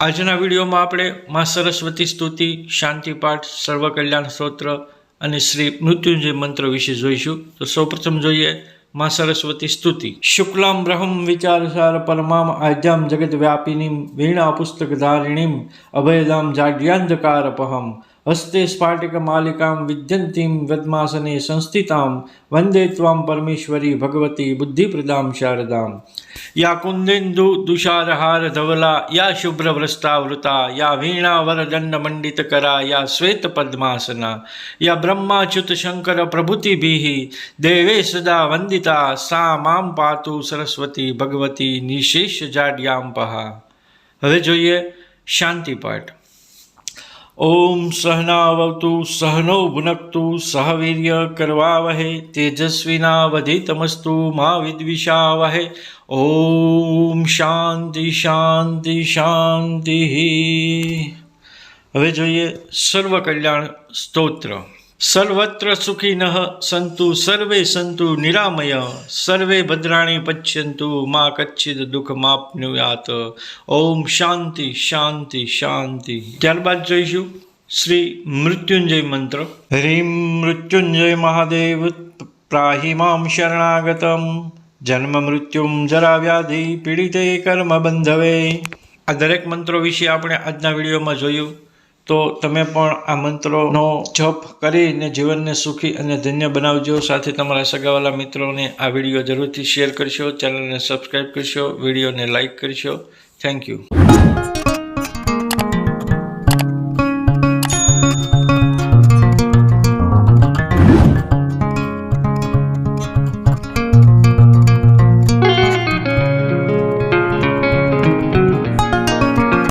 આજના વિડીયોમાં આપણે મા સરસ્વતી સ્તુતિ, શાંતિ પાઠ સર્વ કલ્યાણ સ્તોત્ર અને શ્રી મૃત્યુંજય મંત્ર વિશે જોઈશું. તો સૌપ્રથમ જોઈએ મા સરસ્વતી સ્તુતિ. શુક્લામ બ્રહ્મ વિચારસાર પરમામ આદ્યામ જગત વ્યાપિનીમ વીણા પુસ્તક ધારિણીમ, અભયદામ જાડ્યાંધકારપહમ હસ્તે સ્ફાટિક માલિકામ વિદ્યંતીમ વદ્માસને સંસ્થિતામ. વંદે ત્વામ પરમેશ્વરી ભગવતી બુદ્ધિપ્રદામ શારદામ. યા કુંદેન્દુ દુષારહાર ધવલા, યા શુભ્રવ્રષ્ટાવૃતા યા વીણા વરદંડ મંડિત કરા, યા શ્વેત પદ્માસના. યા બ્રહ્માચ્યુત શંકર પ્રભૃતિભિઃ દેવે સદા વંદિતા, સા મામ પાતુ સરસ્વતી ભગવતી નિશેષ જાડ્યામ હવે જોઈએ શાંતિ પાઠ. ઓમ સહનાવતુ સહનો ભુનક્તુ સહ વીર્ય કરવાવહે, તેજસ્વીનાવધિતમસ્તુ, મા વિદ્વિષાવહે. ઓમ શાંતિ શાંતિ શાંતિ. હવે જોઈએ સર્વ કલ્યાણ સ્તોત્ર. સર્વત્ર સુખિનઃ સંતુ સર્વે સંતુ નિરામય સર્વે ભદ્રાણી પશ્યંતુ મા કચ્છિત દુઃખ માપનુયાત ઓમ શાંતિ શાંતિ શાંતિ. ત્યારબાદ જોઈશું શ્રી મૃત્યુંજય મંત્ર. હ્રીમ મૃત્યુંજય મહાદેવ પ્રાહી મામ શરણાગતમ. જન્મ મૃત્યુમ જરા વ્યાધિ પીડિતે કર્મ બંધવે. આ દરેક મંત્રો વિશે આપણે આજના વિડીયોમાં જોયું. તો તમે પણ આ મંત્રોનો જપ કરીને જીવનને સુખી અને ધન્ય બનાવજો. સાથે તમારા સગાવાલા મિત્રોને આ વીડિયો જરૂરથી શેર કરશો ચેનલને સબસ્ક્રાઈબ કરશો વિડીયોને લાઇક કરશો થેન્ક યુ.